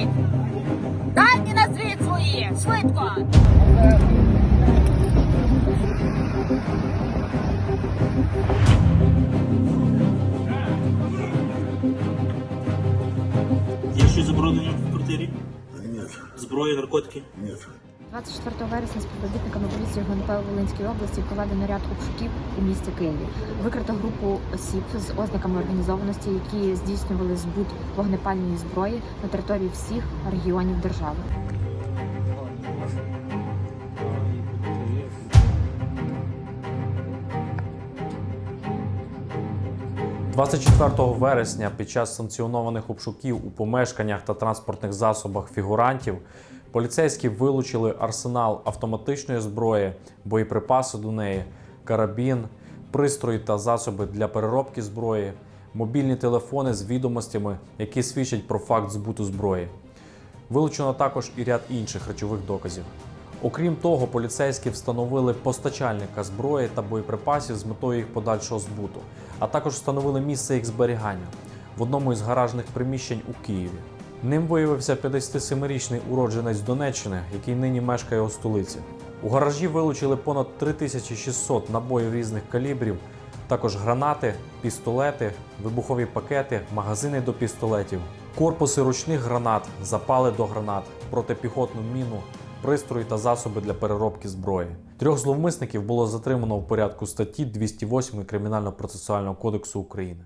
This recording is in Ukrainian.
свої. Дані назвіть свої. Швидко. Є щось заборонено в квартирі? Ні. Зброя, наркотики? Ні. 24 вересня співробітниками поліції ГНП в Волинській області проведено ряд обшуків у місті Києві. Викрито групу осіб з ознаками організованості, які здійснювали збут вогнепальної зброї на території всіх регіонів держави. 24 вересня під час санкціонованих обшуків у помешканнях та транспортних засобах фігурантів поліцейські вилучили арсенал автоматичної зброї, боєприпаси до неї, карабін, пристрої та засоби для переробки зброї, мобільні телефони з відомостями, які свідчать про факт збуту зброї. Вилучено також і ряд інших речових доказів. Окрім того, поліцейські встановили постачальника зброї та боєприпасів з метою їх подальшого збуту, а також встановили місце їх зберігання в одному із гаражних приміщень у Києві. Ним виявився 57-річний уродженець Донеччини, який нині мешкає у столиці. У гаражі вилучили понад 3600 набоїв різних калібрів, також гранати, пістолети, вибухові пакети, магазини до пістолетів, корпуси ручних гранат, запали до гранат, протипіхотну міну, пристрої та засоби для переробки зброї. Трьох зловмисників було затримано в порядку статті 208 Кримінально-процесуального кодексу України.